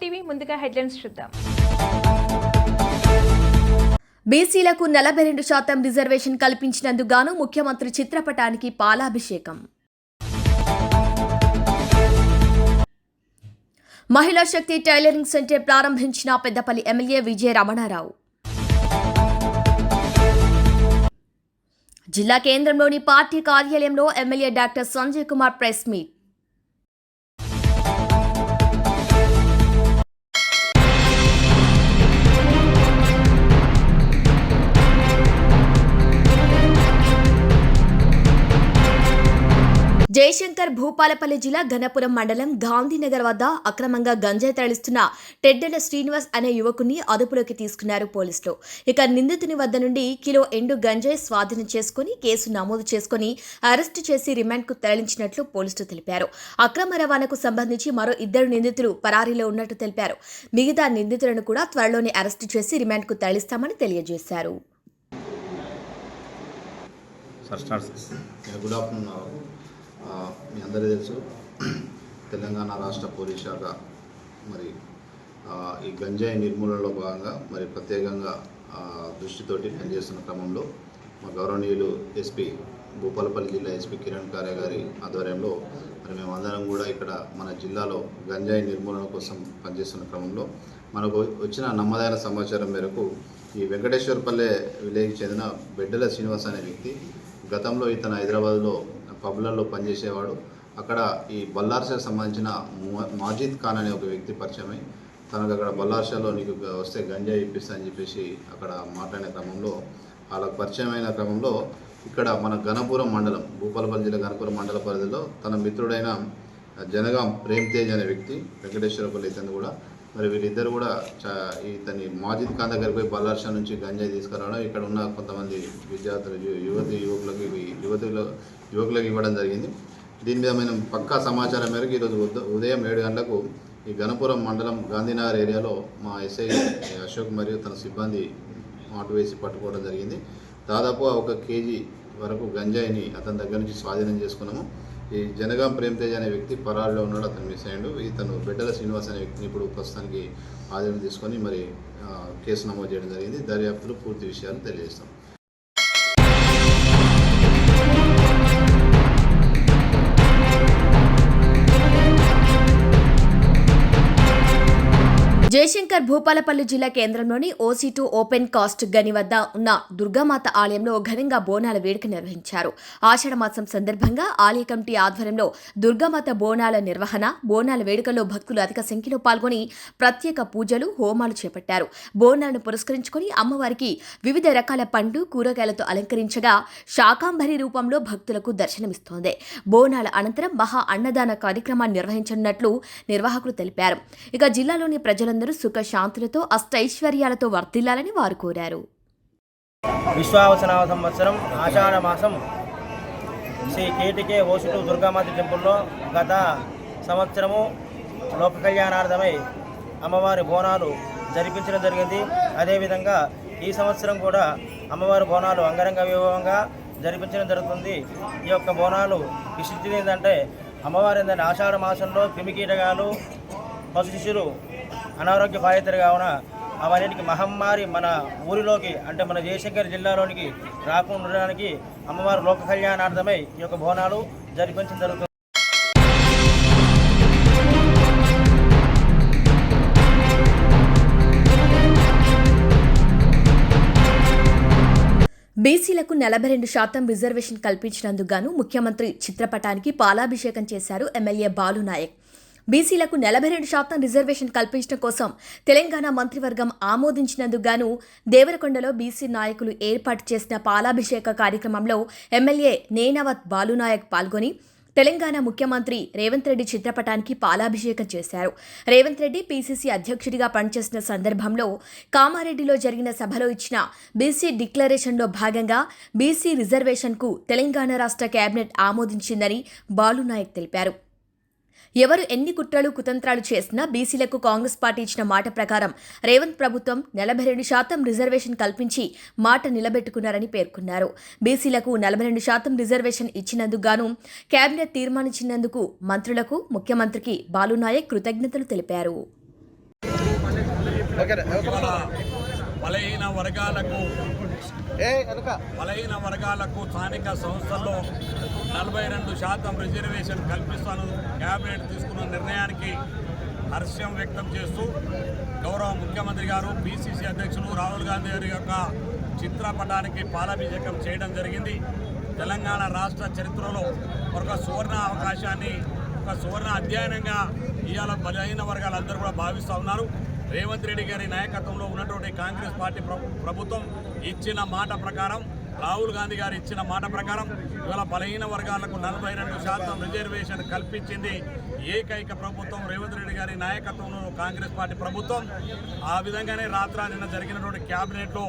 TV ముందుగా headlines చూద్దాం. బీసీలకు నలభై రెండు శాతం రిజర్వేషన్ కల్పించినందుకు గాను ముఖ్యమంత్రి చిత్రపటానికి పాలాభిషేకం. మహిళా శక్తి టైలరింగ్ సెంటర్ ప్రారంభించిన పెద్దపల్లి ఎమ్మెల్యే విజయ రమణారావు. జిల్లా కేంద్రంలోని పార్టీ కార్యాలయంలో MLA doctor Sanjay Kumar press meet. Jayashankar Bhupalpally జిల్లా గణపురం మండలం గాంధీనగర్ వద్ద అక్రమంగా గంజాయి తరలిస్తున్న టెడ్డెల శ్రీనివాస్ అనే యువకుని అదుపులోకి తీసుకున్నారు పోలీసులు. ఇక నిందితుని వద్ద నుండి కిలో ఎండు గంజాయి స్వాధీనం చేసుకుని కేసు నమోదు చేసుకుని అరెస్టు చేసి రిమాండ్కు తరలించినట్లు పోలీసులు తెలిపారు. అక్రమ రవాణాకు సంబంధించి మరో ఇద్దరు నిందితులు పరారీలో ఉన్నట్టు తెలిపారు. మిగతా నిందితులను కూడా త్వరలోనే అరెస్టు చేసి రిమాండ్కు తరలిస్తామని తెలియజేశారు. Sir start Yeah, good afternoon మీ అందరికీ తెలుసు. తెలంగాణ రాష్ట్ర పోలీస్ శాఖ మరి ఈ గంజాయి నిర్మూలనలో భాగంగా మరి ప్రత్యేకంగా దృష్టితోటి పనిచేస్తున్న క్రమంలో మా గౌరవనీయులు ఎస్పీ భూపాలపల్లి జిల్లా ఎస్పీ కిరణ్ కార్య గారి ఆధ్వర్యంలో మరి మేమందరం కూడా ఇక్కడ మన జిల్లాలో గంజాయి నిర్మూలన కోసం పనిచేస్తున్న క్రమంలో మనకు వచ్చిన నమ్మదైన సమాచారం మేరకు ఈ వెంకటేశ్వరపల్లె విలేజ్కి చెందిన బెడ్డల శ్రీనివాస్ అనే వ్యక్తి గతంలో ఇతను హైదరాబాద్లో పబ్లలో పనిచేసేవాడు. అక్కడ ఈ బల్లార్షకు సంబంధించిన మా- మాజిద్ ఖాన్ అనే ఒక వ్యక్తి పరిచయమై తనకు అక్కడ బల్లార్షాలో నీకు వస్తే గంజాయి ఇప్పిస్తా అని చెప్పేసి అక్కడ మాట్లాడిన క్రమంలో వాళ్ళకు పరిచయమైన క్రమంలో ఇక్కడ మన గణపురం మండలం భూపాలపల్లి జిల్లా గణపురం మండల పరిధిలో తన మిత్రుడైన జనగాం ప్రేమ్ తేజ్ అనే వ్యక్తి వెంకటేశ్వరపల్లి ఇతను కూడా మరి వీళ్ళిద్దరు కూడా చా ఇతని మాజిద్ ఖాన్ దగ్గరికి పోయి బల్లార్షా నుంచి గంజాయి తీసుకురావడం ఇక్కడ ఉన్న కొంతమంది విద్యార్థులు యువతి యువకులకు ఇవి యువతులు యువకులకు ఇవ్వడం జరిగింది. దీని మీద మనం పక్కా సమాచారం మేరకు ఈరోజు ఉద- ఉదయం ఏడు గంటలకు ఈ గణపురం మండలం గాంధీనగర్ ఏరియాలో మా ఎస్ఐ అశోక్ మరియు తన సిబ్బంది మాటు వేసి పట్టుకోవడం జరిగింది. దాదాపు ఒక కేజీ వరకు గంజాయిని అతని దగ్గర నుంచి స్వాధీనం చేసుకున్నాము. ఈ జనగాం ప్రేమ్తేజ్ అనే వ్యక్తి పరారులో ఉన్నాడు. అతను మిస్ అయ్యాడు. ఇతను బిడ్డల శ్రీనివాస్ అనే వ్యక్తిని ఇప్పుడు ప్రస్తుతానికి ఆధీనం తీసుకొని మరి కేసు నమోదు చేయడం జరిగింది. దర్యాప్తులో పూర్తి విషయాలు తెలియజేస్తాం. జయశంకర్ భూపాలపల్లి జిల్లా కేంద్రంలోని ఓసీ టూ ఓపెన్ కాస్ట్ గని వద్ద ఉన్న దుర్గామాత ఆలయంలో ఘనంగా బోనాల వేడుక నిర్వహించారు. ఆషాఢ మాసం సందర్భంగా ఆలయ కమిటీ ఆధ్వర్యంలో దుర్గామాత బోనాల నిర్వహణ బోనాల వేడుకల్లో భక్తులు అధిక సంఖ్యలో పాల్గొని ప్రత్యేక పూజలు హోమాలు చేపట్టారు. బోనాలను పురస్కరించుకొని అమ్మవారికి వివిధ రకాల పండ్లు కూరగాయలతో అలంకరించగా శాకాంబరి రూపంలో భక్తులకు దర్శనమిస్తోంది. బోనాల అనంతరం మహా అన్నదాన కార్యక్రమాన్ని నిర్వహించనున్నట్లు నిర్వాహకులు తెలిపారు. ఇక జిల్లాలోని ప్రజలందరూ సుఖ సుఖశాంతులతో అష్టైశ్వర్యాలతో వర్ధిల్లాలని వారు కోరారు. విశ్వావసనామ సంవత్సరం ఆషాఢ మాసం శ్రీ కేటికే ఓసుటు దుర్గామాత టెంపుల్లో గత సంవత్సరము లోక కళ్యాణార్థమై అమ్మవారి బోనాలు జరిపించడం జరిగింది. అదేవిధంగా ఈ సంవత్సరం కూడా అమ్మవారి బోనాలు అంగరంగ వైభవంగా జరిపించడం జరుగుతుంది. ఈ యొక్క బోనాలు విశిష్టి ఏంటంటే అమ్మవారి ఏంటంటే ఆషాఢ మాసంలో క్రిమికీటకాలు పశు శిష్యులు అనారోగ్య బాధితులు కావున అవన్నిటికి మహమ్మారి మన ఊరిలోకి అంటే మన జయశంకర్ జిల్లాలోనికి రాకుండా ఉండడానికి అమ్మవారి లోక కళ్యాణార్థమై ఈ యొక్క బోనాలు జరిపించడం జరుగుతుంది. బీసీలకు నలభై రెండు శాతం రిజర్వేషన్ కల్పించినందుకు గాను ముఖ్యమంత్రి చిత్రపటానికి పాలాభిషేకం చేశారు ఎమ్మెల్యే బాలునాయక్ బీసీలకు నలభై రెండు శాతం రిజర్వేషన్ కల్పించడం కోసం తెలంగాణ మంత్రివర్గం ఆమోదించినందుకు గాను దేవరకొండలో బీసీ నాయకులు ఏర్పాటు చేసిన పాలాభిషేక కార్యక్రమంలో ఎమ్మెల్యే నేనవత్ బాలునాయక్ పాల్గొని తెలంగాణ ముఖ్యమంత్రి రేవంత్ రెడ్డి చిత్రపటానికి పాలాభిషేకం చేశారు. రేవంత్ రెడ్డి పీసీసీ అధ్యక్షుడిగా పనిచేసిన సందర్భంలో కామారెడ్డిలో జరిగిన సభలో ఇచ్చిన బీసీ డిక్లరేషన్లో భాగంగా బీసీ రిజర్వేషన్కు తెలంగాణ రాష్ట్ర కేబినెట్ ఆమోదించిందని బాలునాయక్ తెలిపారు. ఎవరు ఎన్ని కుట్రలు కుతంత్రాలు చేసినా బీసీలకు కాంగ్రెస్ పార్టీ ఇచ్చిన మాట ప్రకారం రేవంత్ ప్రభుత్వం నలభై రెండు శాతం రిజర్వేషన్ కల్పించి మాట నిలబెట్టుకున్నారని పేర్కొన్నారు. బీసీలకు నలభై రెండు శాతం రిజర్వేషన్ ఇచ్చినందుకు గాను కేబినెట్ తీర్మానించినందుకు మంత్రులకు ముఖ్యమంత్రికి బాలునాయక్ కృతజ్ఞతలు తెలిపారు. బలహీన వర్గాలకు బలహీన వర్గాలకు స్థానిక సంస్థల్లో నలభై రెండు శాతం రిజర్వేషన్ కల్పిస్తాను. కేబినెట్ తీసుకున్న నిర్ణయానికి హర్షం వ్యక్తం చేస్తూ గౌరవ ముఖ్యమంత్రి గారు పిసిసి అధ్యక్షులు రాహుల్ గాంధీ గారి యొక్క చిత్రపటానికి పాలాభిషేకం చేయడం జరిగింది. తెలంగాణ రాష్ట్ర చరిత్రలో ఒక సువర్ణ అవకాశాన్ని ఒక సువర్ణ అధ్యయనంగా ఇవాళ బలహీన వర్గాలందరూ కూడా భావిస్తూ ఉన్నారు. రేవంత్ రెడ్డి గారి నాయకత్వంలో ఉన్నటువంటి కాంగ్రెస్ పార్టీ ప్రభుత్వం ఇచ్చిన మాట ప్రకారం రాహుల్ గాంధీ గారు ఇచ్చిన మాట ప్రకారం ఇవాళ బలహీన వర్గాలకు నలభై రెండు శాతం రిజర్వేషన్ కల్పించింది ఏకైక ప్రభుత్వం రేవంత్ రెడ్డి గారి నాయకత్వంలో కాంగ్రెస్ పార్టీ ప్రభుత్వం. ఆ విధంగానే రాత్ర నిన్న జరిగినటువంటి క్యాబినెట్లో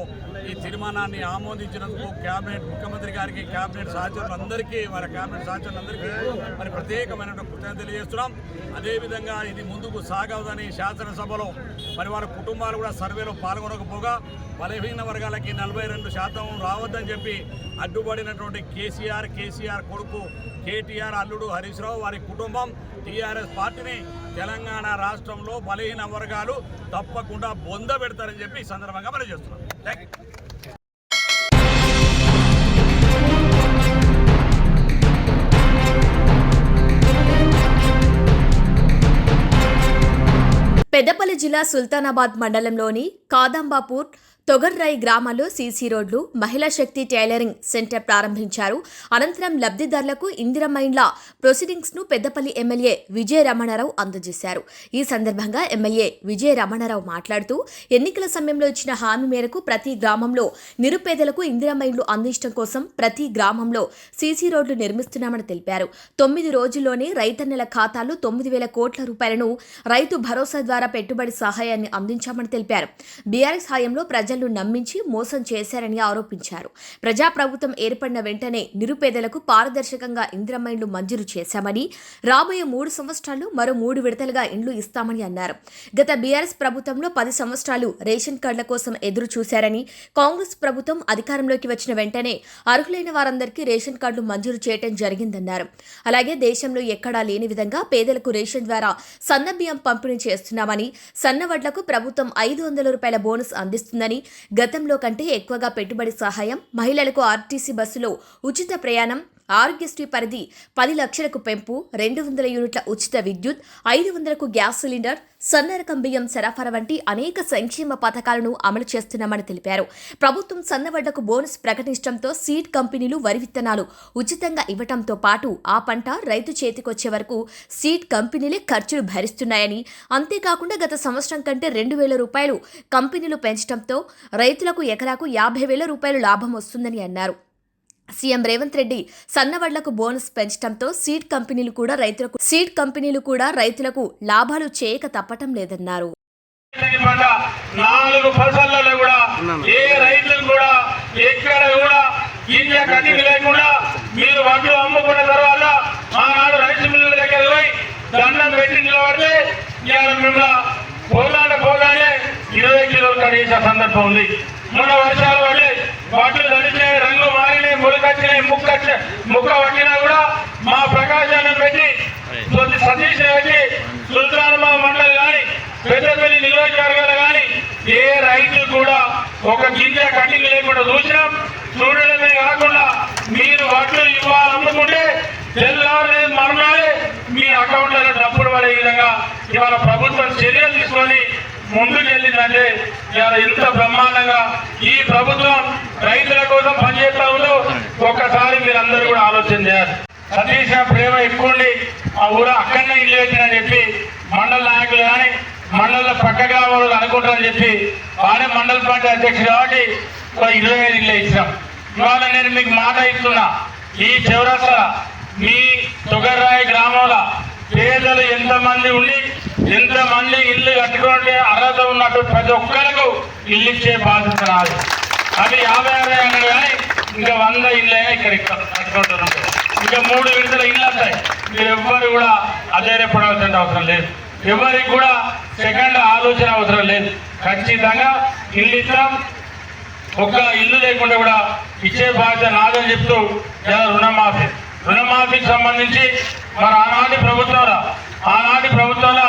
ఈ తీర్మానాన్ని ఆమోదించినందుకు క్యాబినెట్ ముఖ్యమంత్రి గారికి క్యాబినెట్ సహచరులందరికీ వారి క్యాబినెట్ సహచరులందరికీ మరి ప్రత్యేకమైనటువంటి కృతజ్ఞత తెలియజేస్తున్నాం. అదేవిధంగా ఇది ముందుకు సాగవదని శాసనసభలో మరి వారి కుటుంబాలు కూడా సర్వేలో పాల్గొనకపోగా బలహీన వర్గాలకి నలభై రెండు శాతం రావద్దని చెప్పి అడ్డుపడినటువంటి కేసీఆర్ కేసీఆర్ కొడుకు కేటీఆర్ అల్లుడు హరీష్ రావు వారి కుటుంబం టీఆర్ఎస్ పార్టీని తెలంగాణ రాష్ట్రంలో బలహీన వర్గాలు తప్పకుండా బొంద పెడతారని చెప్పి ఈ సందర్భంగా మనం చేస్తున్నాం పెద్దపల్లి జిల్లా సుల్తానాబాద్ మండలంలోని కాదంబాపూర్ తొగర్రాయి గ్రామాల్లో సీసీ రోడ్లు మహిళా శక్తి టైలరింగ్ సెంటర్ ప్రారంభించారు. అనంతరం లబ్ధిదారులకు ఇందిరమైండ్ల ప్రొసీడింగ్స్ను పెద్దపల్లి ఎమ్మెల్యే విజయ రమణారావు అందజేశారు. ఈ సందర్భంగా ఎమ్మెల్యే విజయ రమణారావు మాట్లాడుతూ ఎన్నికల సమయంలో ఇచ్చిన హామీ మేరకు ప్రతి గ్రామంలో నిరుపేదలకు ఇందిరమైండ్లు అందించడం కోసం ప్రతి గ్రామంలో సీసీ రోడ్లు నిర్మిస్తున్నామని తెలిపారు. తొమ్మిది రోజుల్లోనే రైతన్నల ఖాతాలు తొమ్మిది వేల కోట్ల రూపాయలను రైతు భరోసా ద్వారా పెట్టుబడి సహాయాన్ని అందించామని తెలిపారు. బీఆర్ఎస్ హయాంలో ప్రజలను నమ్మించి మోసం చేశారని ఆరోపించారు. ప్రజాప్రభుత్వం ఏర్పడిన వెంటనే నిరుపేదలకు పారదర్శకంగా ఇంద్రమైండ్లు ఇండ్లు మంజూరు చేశామని రాబోయే మూడు సంవత్సరాలు మరో మూడు విడతలుగా ఇండ్లు ఇస్తామని అన్నారు. గత బీఆర్ఎస్ ప్రభుత్వంలో పది సంవత్సరాలు రేషన్ కార్డుల కోసం ఎదురు చూశారని కాంగ్రెస్ ప్రభుత్వం అధికారంలోకి వచ్చిన వెంటనే అర్హులైన వారందరికీ రేషన్ కార్డులు మంజూరు చేయడం జరిగిందన్నారు. అలాగే దేశంలో ఎక్కడా లేని విధంగా పేదలకు రేషన్ ద్వారా సన్న బియ్యం పంపిణీ చేస్తున్నామని సన్నవడ్లకు ప్రభుత్వం ఐదు వందల రూపాయల బోనస్ అందిస్తుందని గతంలో కంటే ఎక్కువగా పెట్టుబడి సహాయం మహిళలకు ఆర్టీసీ బస్సులో ఉచిత ప్రయాణం ఆరోగ్యశ్రీ పరిధి పది లక్షలకు పెంపు రెండు వందల యూనిట్ల ఉచిత విద్యుత్ ఐదు వందలకు గ్యాస్ సిలిండర్ సన్నరకం బియ్యం సరఫరా వంటి అనేక సంక్షేమ పథకాలను అమలు చేస్తున్నామని తెలిపారు. ప్రభుత్వం సన్నవడ్డకు బోనస్ ప్రకటించడంతో సీడ్ కంపెనీలు వరి విత్తనాలు ఉచితంగా ఇవ్వటంతో పాటు ఆ పంట రైతు చేతికొచ్చే వరకు సీడ్ కంపెనీలే ఖర్చులు భరిస్తున్నాయని అంతేకాకుండా గత సంవత్సరం కంటే రెండు వేల రూపాయలు కంపెనీలు పెంచడంతో రైతులకు ఎకరాకు యాభై వేల రూపాయలు లాభం వస్తుందని అన్నారు. సీఎం రేవంత్ రెడ్డి సన్నవడ్లకు బోనస్ పెంచడంతో సీడ్ కంపెనీలు కూడా రైతులకు సీడ్ కంపెనీలు కూడా రైతులకు లాభాలు చేయక తప్పటం లేదన్నారు. నాలుగు ఫసళ్ళలో కూడా ఏ రైతులు కూడా ఎక్కడ కూడా గింజ కటింగ్ లేకుండా మీరు వడ్లు అమ్ముకున్న తర్వాత ఆనాడు రైతు మిల్లుల దగ్గర పోయి దండం పెట్టి నిలబడితే ఇవాళ మిమ్మల్ని పోలాడ పోలాడే ఇరవై కిలోలు కడిగేసే సందర్భం ఉంది. మొన్న వర్షాలు పడి వడ్లు తడిచినాయి రంగు మారినాయి ములకొచ్చినాయి ముక్క ముక్క పట్టినా కూడా మా ప్రకాశాన్ని పెట్టి కొద్ది సతీష్ పెట్టి సుల్తానమా మండలి కానీ పెద్దపల్లి నియోజకవర్గాలు కానీ ఏ రైతు కూడా ఒక గింజ కటింగ్ లేకుండా చూసినాం చూడడమే కాకుండా మీరు వడ్లు ఇవ్వాలనుకుంటే తెల్లారి మరణాలే మీ అకౌంట్లలో డబ్బులు పడే విధంగా ఇవాళ ప్రభుత్వం చర్యలు తీసుకొని ముందుకు వెళ్ళిందంటే ఇవాళ ఇంత బ్రహ్మాండంగా ఈ ప్రభుత్వం రైతుల కోసం పనిచేస్తా ఉందో ఒక్కసారి మీరందరూ కూడా ఆలోచన చేయాలి. సతీష్ ప్రేమ ఎక్కువ ఉండి ఆ ఊరు అక్కడనే ఇల్లు పెట్టినని చెప్పి మండల నాయకులు కానీ మండల పక్క గ్రామాలు అనుకుంటారని చెప్పి వాడే మండల పార్టీ అధ్యక్షుడు కాబట్టి ఒక ఇరవై ఐదు ఇల్లు ఇచ్చినాం. ఇవాళ నేను మీకు మాట ఇస్తున్నా ఈ చివరస మీ తొగర్రాయి గ్రామంలో పేదలు ఎంతమంది ఉండి ఇంతమంది ఇల్లు కట్టుకుంటే అర్హత ఉన్నట్టు ప్రతి ఒక్కరికి ఇల్లు ఇచ్చే బాధ్యత నాది. అది యాభై అరవై అన్నాడు కానీ ఇంకా వంద ఇళ్ళే ఇక్కడ కట్టుకుంటున్నాం. ఇంకా మూడు విడతల ఇల్లు వస్తాయి. మీరు ఎవ్వరు కూడా అధైర్యపడాల్సిన అవసరం లేదు. ఎవరికి కూడా సెకండ్ ఆలోచన అవసరం లేదు. ఖచ్చితంగా ఇల్లు ఇస్తాం. ఒక్క ఇల్లు లేకుండా కూడా ఇచ్చే బాధ్యత నాదని చెప్తూ ఇలా రుణమాఫీ. రుణమాఫీకి సంబంధించి మరి ఆనాటి ప్రభుత్వంలో ఆనాటి ప్రభుత్వంలో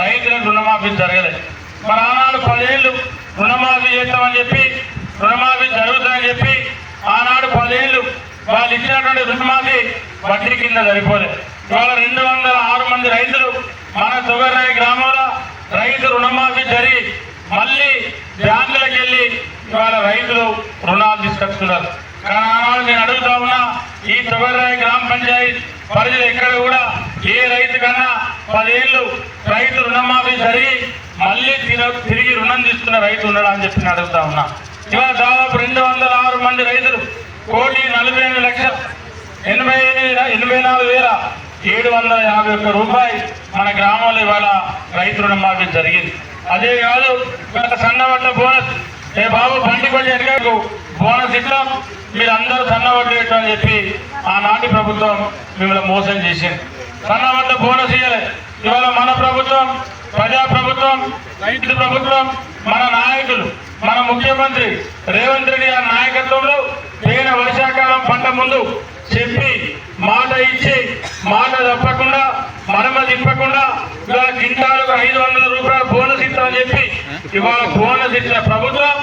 రైతులకు రుణమాఫీ జరగలేదు. మరి ఆనాడు పదేళ్ళు రుణమాఫీ చేస్తామని చెప్పి రుణమాఫీ జరుగుతుందని చెప్పి ఆనాడు పదేళ్ళు వాళ్ళు ఇచ్చినటువంటి రుణమాఫీ వడ్డీ కింద సరిపోలేదు. ఇవాళ రెండు వందల ఆరు మంది రైతులు మన సుగర్రాయి గ్రామంలో రైతు రుణమాఫీ జరిగి మళ్ళీ బ్యాంకులకు వెళ్ళి ఇవాళ రైతులు రుణాలు తీసుకొచ్చుకున్నారు కానీ ఆనాడు నేను అడుగుతా ఉన్నా ఈ సుగర్రాయి గ్రామ పంచాయతీ ప్రజలు ఎక్కడ కూడా ఏ రైతు కన్నా పదేళ్ళు రైతు రుణమాఫీ జరిగి మళ్ళీ తిరిగి రుణం తీసుకున్న రైతు ఉండడా అని చెప్పి అడుగుతా ఉన్నా. ఇవాళ దాదాపు రెండు వందల ఆరు మంది రైతులు కోటి నలభై ఎనిమిది లక్షలు ఎనభై ఎనభై నాలుగు వేల ఏడు వందల యాభై ఒక్క రూపాయి మన గ్రామంలో ఇవాళ రైతు రుణమాఫీ జరిగింది. అదే కాదు ఇవాళ సన్నవడ్ల బోనస్. ఏ బాబు బండి కొంచెం ఎనగకు బోనస్ ఇస్తాం మీరు అందరూ సన్నవడ్లు అని చెప్పి ఆనాటి ప్రభుత్వం మిమ్మల్ని మోసం చేసింది. సన్నబడ్డ బోనస్ ఇవ్వలే ఇవాళ మన ప్రభుత్వం ప్రజా ప్రభుత్వం రైతు ప్రభుత్వం మన నాయకులు మన ముఖ్యమంత్రి రేవంత్ రెడ్డి గారి నాయకత్వంలో తేన వర్షాకాలం పంట ముందు చెప్పి మాట ఇచ్చి మాట తప్పకుండా మడమ తిప్పకుండా ఇవాళ కింటాలకు ఐదు వందల రూపాయల బోనస్ ఇస్తామని చెప్పి ఇవాళ బోనస్ ఇచ్చిన ప్రభుత్వం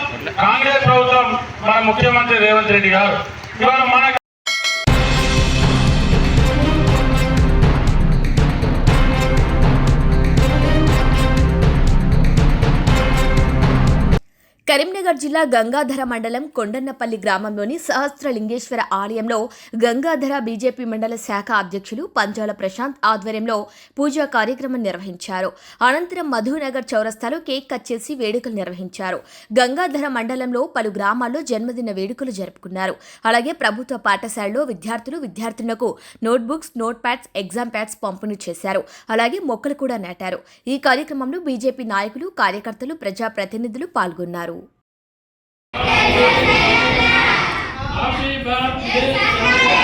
కాంగ్రెస్ ప్రభుత్వం మన ముఖ్యమంత్రి రేవంత్ రెడ్డి గారు. ఇవాళ మన కరీంనగర్ జిల్లా గంగాధర మండలం కొండన్నపల్లి గ్రామంలోని సహస్రలింగేశ్వర ఆలయంలో గంగాధర బీజేపీ మండల శాఖ అధ్యక్షులు పంజాల ప్రశాంత్ ఆధ్వర్యంలో పూజా కార్యక్రమం నిర్వహించారు. అనంతరం మధునగర్ చౌరస్తాలో కేక్ కట్ చేసి వేడుకలు నిర్వహించారు. గంగాధర మండలంలో పలు గ్రామాల్లో జన్మదిన వేడుకలు జరుపుకున్నారు. అలాగే ప్రభుత్వ పాఠశాలలో విద్యార్థులు విద్యార్థులకు notebooks note pads exam pads పంపిణీ చేశారు. అలాగే మొక్కలు కూడా నాటారు. ఈ కార్యక్రమంలో బీజేపీ నాయకులు కార్యకర్తలు ప్రజాప్రతినిధులు పాల్గొన్నారు. Happy birthday.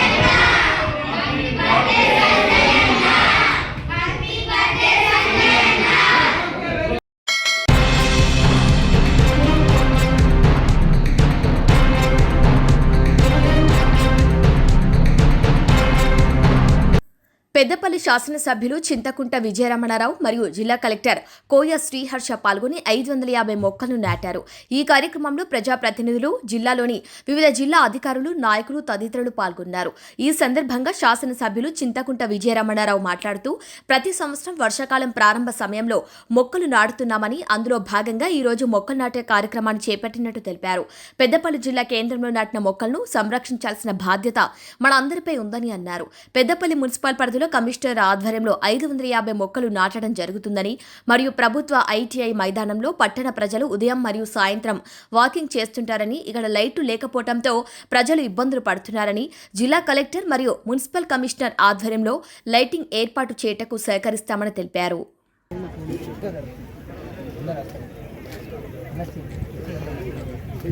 పెద్దపల్లి శాసనసభ్యులు చింతకుంట విజయరమణారావు మరియు జిల్లా కలెక్టర్ కోయ శ్రీహర్ష పాల్గొని ఐదు వందల యాభై మొక్కలను నాటారు. ఈ కార్యక్రమంలో ప్రజాప్రతినిధులు జిల్లాలోని వివిధ జిల్లా అధికారులు నాయకులు తదితరులు పాల్గొన్నారు. ఈ సందర్భంగా శాసనసభ్యులు చింతకుంట విజయరమణారావు మాట్లాడుతూ ప్రతి సంవత్సరం వర్షాకాలం ప్రారంభ సమయంలో మొక్కలు నాటుతున్నామని అందులో భాగంగా ఈ రోజు మొక్కలు నాటే కార్యక్రమాన్ని చేపట్టినట్టు తెలిపారు. పెద్దపల్లి జిల్లా కేంద్రంలో నాటిన మొక్కలను సంరక్షించాల్సిన బాధ్యత మన అందరిపై ఉందని అన్నారు. పెద్దపల్లి మున్సిపల్ పరిధిలో కమిషనర్ ఆధ్వర్యంలో ఐదు వందల యాభై మొక్కలు నాటడం జరుగుతుందని మరియు ప్రభుత్వ ఐటీఐ మైదానంలో పట్టణ ప్రజలు ఉదయం మరియు సాయంత్రం వాకింగ్ చేస్తుంటారని ఇక్కడ లైట్లు లేకపోవడంతో ప్రజలు ఇబ్బందులు పడుతున్నారని జిల్లా కలెక్టర్ మరియు మున్సిపల్ కమిషనర్ ఆధ్వర్యంలో లైటింగ్ ఏర్పాటు చేయటకు సహకరిస్తామని తెలిపారు.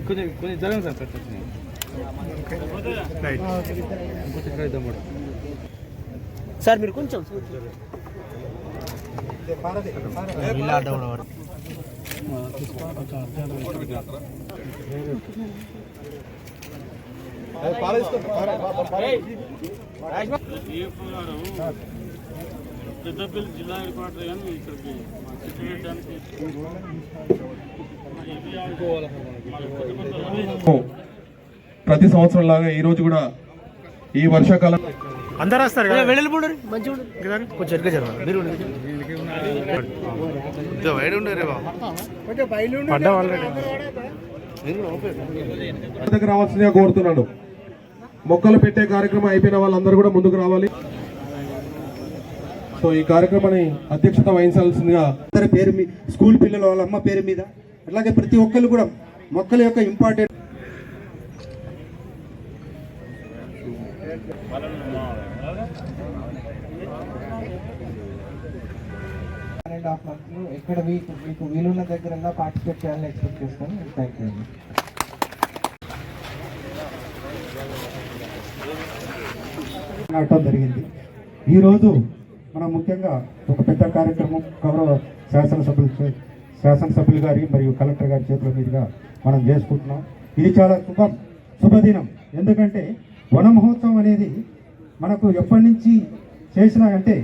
కొంచెం కొంచెం సార్ మీరు కొంచెం పెద్దపల్లి జిల్లా హెడ్ క్వార్టర్ ఇక్కడికి ప్రతి సంవత్సరం లాగా ఈ రోజు కూడా ఈ వర్షాకాలం అందరూ వస్తారు కదా? వెళ్ళిపోండి. మంచిగా. కొంచెం ఎరుక జరగదు మీరు ఉండండి. పడ్డాం ఆల్రెడీ దగ్గర రావాల్సిందిగా కోరుతున్నాను. మొక్కలు పెట్టే కార్యక్రమం అయిపోయిన వాళ్ళందరూ కూడా ముందుకు రావాలి. సో ఈ కార్యక్రమాన్ని అధ్యక్షత వహించాల్సిందిగా అందరి పేరు మీ స్కూల్ పిల్లల వాళ్ళ అమ్మ పేరు మీద. అట్లాగే ప్రతి ఒక్కరు కూడా మొక్కల యొక్క ఇంపార్టెంట్ హాఫ్ మంత్ ఎక్కడ మీకు మీకు వీలున్న దగ్గర పార్టిసిపేట్ చేయాలని ఎక్స్పెక్ట్ చేస్తాను థ్యాంక్ యూ అండి నాటడం జరిగింది. ఈరోజు మనం ముఖ్యంగా ఒక పెద్ద కార్యక్రమం గౌరవ శాసనసభ్యులు శాసనసభ్యులు గారి మరియు కలెక్టర్ గారి చేతుల మీదుగా మనం చేసుకుంటున్నాం. ఇది చాలా శుభం శుభదినం. ఎందుకంటే వన మహోత్సవం అనేది మనకు ఎప్పటి నుంచి చేసినా అంటే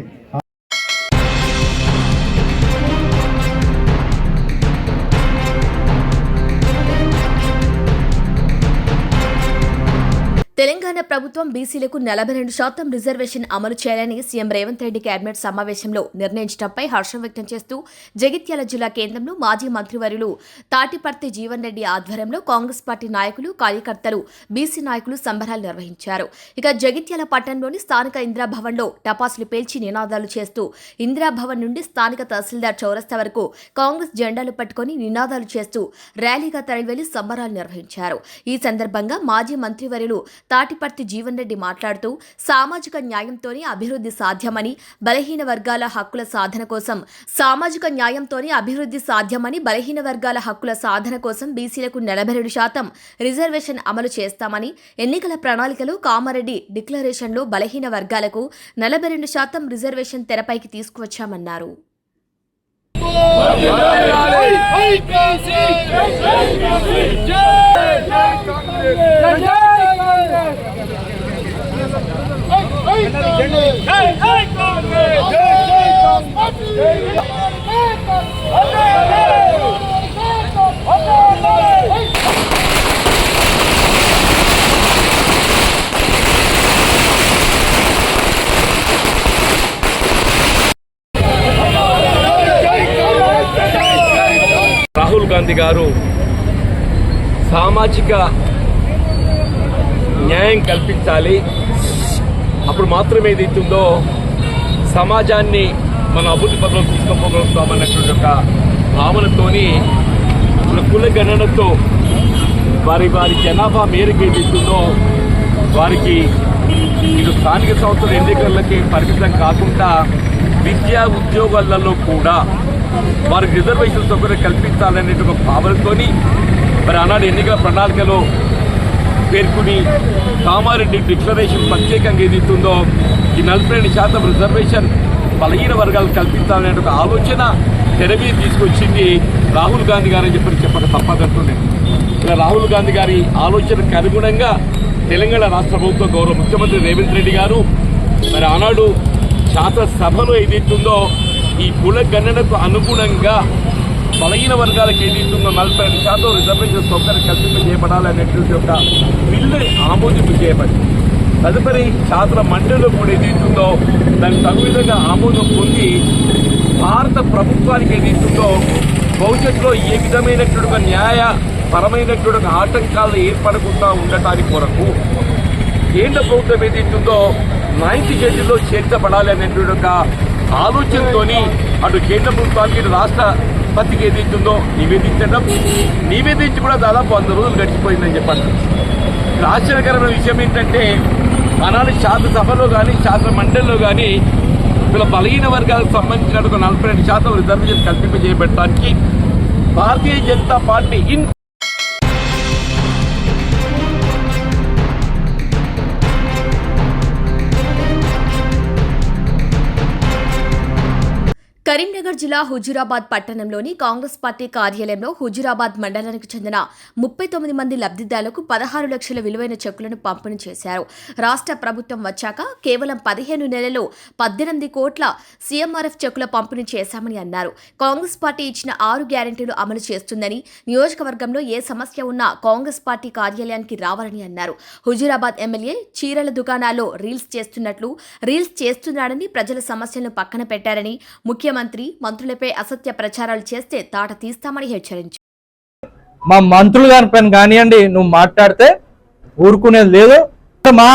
ప్రభుత్వం బీసీలకు నలభై రెండు శాతం రిజర్వేషన్ అమలు చేయాలని సీఎం రేవంత్ రెడ్డి కేబినెట్ సమావేశంలో నిర్ణయించడంపై హర్షం వ్యక్తం చేస్తూ జగిత్యాల జిల్లా కేంద్రంలో మాజీ మంత్రివర్యులు తాటిపర్తి జీవన్ రెడ్డి ఆధ్వర్యంలో కాంగ్రెస్ పార్టీ నాయకులు కార్యకర్తలు బీసీ నాయకులు సంబరాలు నిర్వహించారు. ఇక జగిత్యాల పట్టణంలోని స్థానిక ఇందిరాభవన్లో టపాసులు పేల్చి నినాదాలు చేస్తూ ఇందిరాభవన్ నుండి స్థానిక తహసీల్దార్ చౌరస్తా వరకు కాంగ్రెస్ జెండాలు పట్టుకొని నినాదాలు చేస్తూ ర్యాలీగా తరలివెళ్ళి సంబరాలు నిర్వహించారు. ఈ సందర్భంగా మాజీ మంత్రివర్యులు తాటిపర్తి జీవన్ రెడ్డి మాట్లాడుతూ సామాజిక న్యాయంతోనే అభివృద్ధి సాధ్యమని బలహీన వర్గాల హక్కుల సాధన కోసం సామాజిక న్యాయంతోనే అభివృద్ధి సాధ్యమని బలహీన వర్గాల హక్కుల సాధన కోసం బీసీలకు నలభై రెండు శాతం రిజర్వేషన్ అమలు చేస్తామని ఎన్నికల ప్రణాళికలో కామారెడ్డి డిక్లరేషన్లో బలహీన వర్గాలకు నలభై రెండు శాతం రిజర్వేషన్ తెరపైకి తీసుకువచ్చామన్నారు. రాహుల్ గాంధీ గారు సామాజిక న్యాయం కల్పించాలి అప్పుడు మాత్రమే ఏదైతుందో సమాజాన్ని మన అభివృద్ధి పథంలో తీసుకుపోగలుగుతామన్నటువంటి ఒక భావనతోని మన కుల గణనతో వారి వారి జనాభా మేరకు ఏదైతుందో వారికి ఇటు స్థానిక సంస్థల ఎన్నికలకి పరిమితం కాకుండా విద్యా ఉద్యోగాలలో కూడా వారికి రిజర్వేషన్ సౌకర్యం కల్పించాలనే ఒక భావనతోని మరి ఆనాడు ఎన్నికల ప్రణాళికలో పేర్కొని కామారెడ్డి డిక్లరేషన్ ప్రత్యేకంగా ఏదైతుందో ఈ నలభై రెండు శాతం రిజర్వేషన్ బలహీన వర్గాలు కల్పించాలనే ఒక ఆలోచన తెర మీద తీసుకొచ్చింది రాహుల్ గాంధీ గారు అని చెప్పి చెప్పక తప్పదంటున్నాను ఇలా రాహుల్ గాంధీ గారి ఆలోచనకు అనుగుణంగా తెలంగాణ రాష్ట్ర ప్రభుత్వ గౌరవ ముఖ్యమంత్రి రేవంత్ రెడ్డి గారు మరి ఆనాడు శాసనసభలో ఏదైతుందో ఈ కుల గణనకు అనుగుణంగా బలహీన వర్గాలకు ఏదైతుందో నలభై ఐదు శాతం రిజర్వేషన్ సౌకర్యం కల్పింపజేయబడాలి అనేటువంటి ఒక బిల్లు ఆమోదింపు చేయబడింది. తదుపరి శాసన మండలిలో కూడా ఏదైతుందో దానికి తగు విధంగా ఆమోదం పొంది భారత ప్రభుత్వానికి ఏదైతుందో భవిష్యత్తులో ఏ విధమైనటువంటి న్యాయ పరమైనటువంటి ఆటంకాలు ఏర్పడకుండా ఉండటానికి కొరకు కేంద్ర ప్రభుత్వం ఏదైతుందో నైన్త్ షెడ్యూల్లో చేర్చబడాలి అనేటువంటి ఒక ఆలోచనతోని అటు కేంద్ర ప్రభుత్వానికి ఇటు రాష్ట్రపతికి ఏదైతుందో నివేదించడం? నివేదించి కూడా దాదాపు వంద రోజులు గడిచిపోయిందని చెప్పండి. ఇక్కడ ఆశ్చర్యకరమైన విషయం ఏంటంటే ఆనాడు శాసనసభలో కానీ శాసన మండలిలో కానీ వీళ్ళ బలహీన వర్గాలకు సంబంధించిన ఒక నలభై రెండు శాతం రిజర్వేషన్ కల్పింపజేయబెట్టడానికి భారతీయ జనతా పార్టీ ఇన్ కరీంనగర్ జిల్లా హుజూరాబాద్ పట్టణంలోని కాంగ్రెస్ పార్టీ కార్యాలయంలో హుజూరాబాద్ మండలానికి చెందిన ముప్పై తొమ్మిది మంది లబ్ధిదారులకు పదహారు లక్షల విలువైన చెక్కులను పంపిణీ చేశారు. రాష్ట్ర ప్రభుత్వం వచ్చాక కేవలం పదిహేను నెలల్లో పద్దెనిమిది కోట్ల సీఎంఆర్ఎఫ్ చెక్కుల పంపిణీ చేశామని అన్నారు. కాంగ్రెస్ పార్టీ ఇచ్చిన ఆరు గ్యారెంటీలు అమలు చేస్తుందని నియోజకవర్గంలో ఏ సమస్య ఉన్నా కాంగ్రెస్ పార్టీ కార్యాలయానికి రావాలని అన్నారు. హుజూరాబాద్ ఎమ్మెల్యే చీరల దుకాణాల్లో రీల్స్ చేస్తున్నట్లు రీల్స్ చేస్తున్నాడని ప్రజల సమస్యలను పక్కన పెట్టారని ముఖ్యమంత్రి మంత్రులపై అసత్య ప్రచారాలు చేస్తే తాట తీస్తామని హెచ్చరించారు. మా మంత్రులు గారి కానివ్వండి నువ్వు మాట్లాడితే ఊరుకునేది లేదు. మా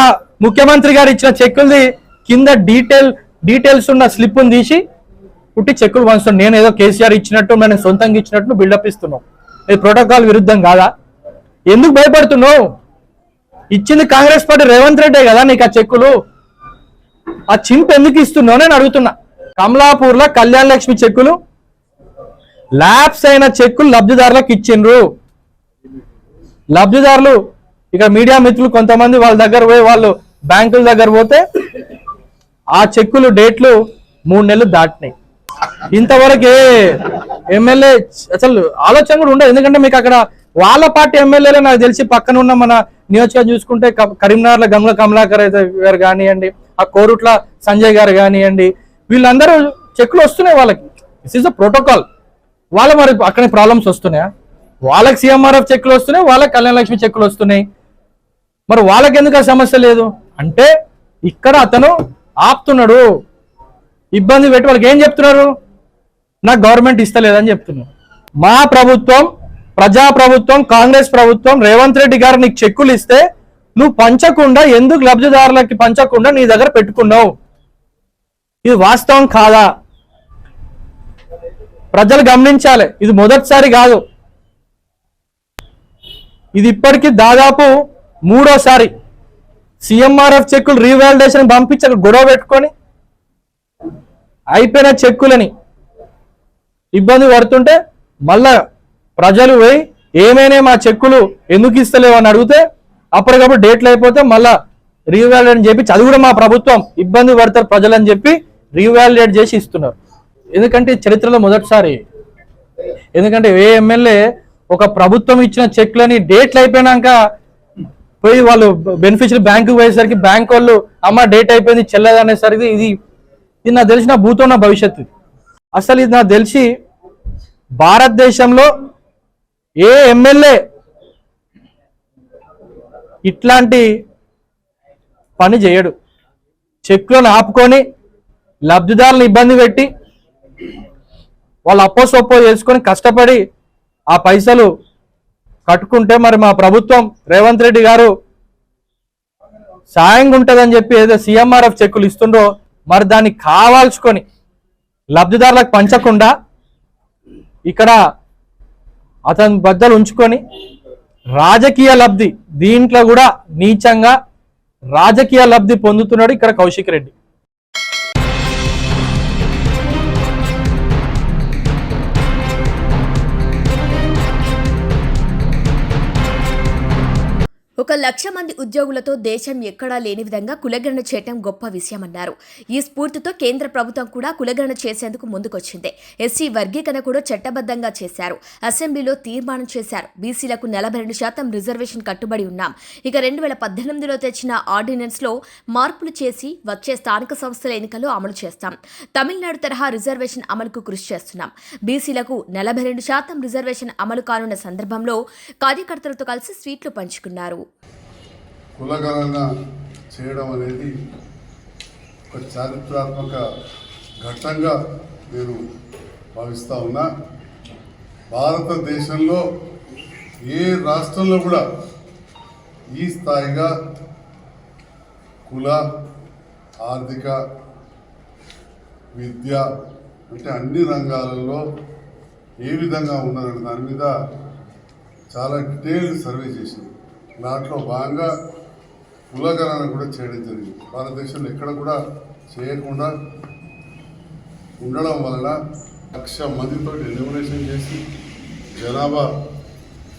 ముఖ్యమంత్రి గారు ఇచ్చిన చెక్కులది కింద డీటెయిల్ డీటెయిల్స్ ఉన్న స్లిప్ తీసి పుట్టి చెక్కులు పంచుతాను. నేను ఏదో కేసీఆర్ ఇచ్చినట్టు నేను సొంతంగా ఇచ్చినట్టు బిల్డప్ ఇస్తున్నావు. ఇది ప్రోటోకాల్ విరుద్ధం కాదా? ఎందుకు భయపడుతున్నావు? ఇచ్చింది కాంగ్రెస్ పార్టీ రేవంత్ రెడ్డే కదా నీకు ఆ చెక్కులు? ఆ చింపు ఎందుకు ఇస్తున్నావు? నేను అడుగుతున్నా. కమలాపూర్లో కళ్యాణ లక్ష్మి చెక్కులు. ల్యాబ్స్ అయిన చెక్కులు లబ్ధిదారులకు ఇచ్చిండ్రు. లబ్ధిదారులు ఇక్కడ మీడియా మిత్రులు కొంతమంది వాళ్ళ దగ్గర పోయి వాళ్ళు బ్యాంకుల దగ్గర పోతే ఆ చెక్కులు డేట్లు మూడు నెలలు దాటినాయి. ఇంతవరకు ఎమ్మెల్యే అసలు ఆలోచన కూడా ఉండదు. ఎందుకంటే మీకు అక్కడ వాళ్ళ పార్టీ ఎమ్మెల్యేలే నాకు తెలిసి పక్కన ఉన్న మన నియోజకవర్గం చూసుకుంటే క- కరీంనగర్లో గంగుల కమలాకర్ గారు కానివ్వండి ఆ కోరుట్ల సంజయ్ గారు కానివ్వండి వీళ్ళందరూ చెక్కులు వస్తున్నాయి వాళ్ళకి. దిస్ ఇస్ అ ప్రోటోకాల్ వాళ్ళ మరి అక్కడ ప్రాబ్లమ్స్ వస్తున్నాయా? వాళ్ళకి సీఎంఆర్ఎఫ్ చెక్కులు వస్తున్నాయి వాళ్ళకి కళ్యాణ లక్ష్మి చెక్కులు వస్తున్నాయి. మరి వాళ్ళకి ఎందుకు ఆ సమస్య లేదు? అంటే ఇక్కడ అతను ఆపుతున్నాడు. ఇబ్బంది పెట్టి వాళ్ళకి ఏం చెప్తున్నారు? నాకు గవర్నమెంట్ ఇస్తలేదని చెప్తున్నారు. మా ప్రభుత్వం ప్రజా ప్రభుత్వం కాంగ్రెస్ ప్రభుత్వం రేవంత్ రెడ్డి గారు నీకు చెక్కులు ఇస్తే నువ్వు పంచకుండా ఎందుకు లబ్ధిదారులకి పంచకుండా నీ దగ్గర పెట్టుకున్నావు? ఇది వాస్తవం కాదా? ప్రజలు గమనించాలి. ఇది మొదటిసారి కాదు. ఇది ఇప్పటికీ దాదాపు మూడోసారి. సిఎంఆర్ఎఫ్ చెక్కులు రీవాలిడేషన్ పంపించక గొడవ పెట్టుకొని అయిపోయిన చెక్కులని ఇబ్బంది పడుతుంటే మళ్ళా ప్రజలు పోయి ఏమైనా మా చెక్కులు ఎందుకు ఇస్తలేవు? అని అడిగితే అప్పటికప్పుడు డేట్లు అయిపోతే మళ్ళా రీవాలిడేట్ చెప్పి అది కూడా మా ప్రభుత్వం. ఇబ్బంది పడతారు ప్రజలని చెప్పి రీవాలిడేట్ చేసి ఇస్తున్నారు. ఎందుకంటే చరిత్రలో మొదటిసారి ఎందుకంటే ఏ ఎమ్మెల్యే ఒక ప్రభుత్వం ఇచ్చిన చెక్లని డేట్లు అయిపోయినాక పోయి వాళ్ళు బెనిఫిషియల్ బ్యాంకు పోయేసరికి బ్యాంక్ వాళ్ళు అమ్మ డేట్ అయిపోయింది చెల్లదు అనేసరికి ఇది ఇది నాకు తెలిసిన భూతోన్న భవిష్యత్తు అసలు ఇది నాకు తెలిసి భారతదేశంలో ఏ ఎమ్మెల్యే ఇట్లాంటి పని చేయడు. చెక్లను ఆపుకొని లబ్ధిదారులను ఇబ్బంది పెట్టి వాళ్ళు అప్పో సొప్పో చేసుకొని కష్టపడి ఆ పైసలు కట్టుకుంటే మరి మా ప్రభుత్వం రేవంత్ రెడ్డి గారు సాయంగా ఉంటుందని చెప్పి ఏదో సీఎంఆర్ఎఫ్ చెక్కులు ఇస్తుండో మరి దాన్ని కావాల్చుకొని లబ్ధిదారులకు పంచకుండా ఇక్కడ అతని బద్దలు ఉంచుకొని రాజకీయ లబ్ధి దీంట్లో కూడా నీచంగా రాజకీయ లబ్ధి పొందుతున్నాడు ఇక్కడ కౌశిక్ రెడ్డి. ఒక లక్ష మంది ఉద్యోగులతో దేశం ఎక్కడా లేని విధంగా కులగణన చేయటం గొప్ప విషయమన్నారు. ఈ స్ఫూర్తితో కేంద్ర ప్రభుత్వం కూడా కులగణన చేసేందుకు ముందుకొచ్చింది. ఎస్సీ వర్గీకరణ కూడా చట్టబద్ధంగా చేశారు. అసెంబ్లీలో తీర్మానం చేశారు. బీసీలకు నలభై రెండు శాతం రిజర్వేషన్ కట్టుబడి ఉన్నాం. ఇక రెండు వేల పద్దెనిమిదిలో తెచ్చిన ఆర్డినెన్స్లో మార్పులు చేసి వచ్చే స్థానిక సంస్థల ఎన్నికల్లో అమలు చేస్తాం. తమిళనాడు తరహా రిజర్వేషన్ అమలుకు కృషి చేస్తున్నాం. బీసీలకు నలభై రెండు శాతం రిజర్వేషన్ అమలు కానున్న సందర్భంలో కార్యకర్తలతో కలిసి స్వీట్లు పంచుకున్నారు. కులగణన చేయడం అనేది ఒక చారిత్రాత్మక ఘట్టంగా నేను భావిస్తూ ఉన్నా. భారతదేశంలో ఏ రాష్ట్రంలో కూడా ఈ స్థాయిగా కుల ఆర్థిక విద్య అంటే అన్ని రంగాలలో ఏ విధంగా ఉన్నదనే దాని మీద చాలా డీటెయిల్డ్ సర్వే చేసింది. దాంట్లో భాగంగా కులగణన కూడా చేయడం జరిగింది. భారతదేశంలో ఎక్కడ కూడా చేయకుండా ఉండడం వలన లక్ష మందితో ఎలిమినేషన్ చేసి జనాభా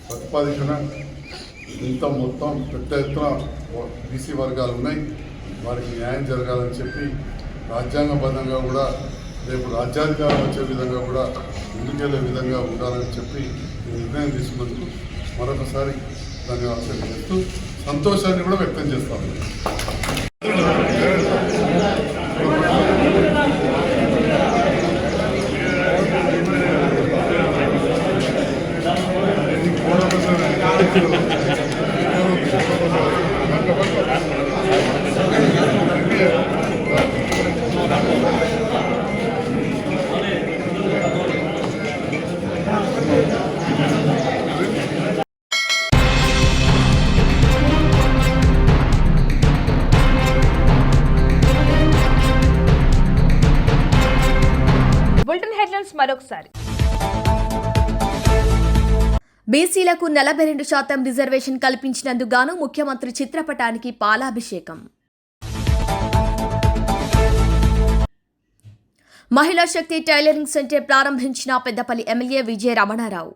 ప్రతిపాదికన ఇంత మొత్తం పెద్ద ఎత్తున బీసీ వర్గాలు ఉన్నాయి. వారికి న్యాయం జరగాలని చెప్పి రాజ్యాంగబద్ధంగా కూడా రేపు రాజ్యాధికారం వచ్చే విధంగా కూడా ముందుకెళ్ళే విధంగా ఉండాలని చెప్పి నిర్ణయం తీసుకున్నందుకు మరొకసారి ధన్యవాదాలు చెప్తూ సంతోషాన్ని కూడా వ్యక్తం చేస్తాము మరొకసారి. బీసీలకు నలభై రెండు శాతం రిజర్వేషన్ కల్పించినందుకు గాను ముఖ్యమంత్రి చిత్రపటానికి పాలాభిషేకం. మహిళా శక్తి టైలరింగ్ సెంటర్ ప్రారంభించిన పెద్దపల్లి ఎమ్మెల్యే విజయ రమణారావు.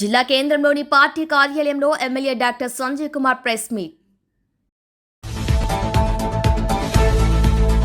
జిల్లా కేంద్రంలోని పార్టీ కార్యాలయంలో MLA doctor Sanjay Kumar press meet.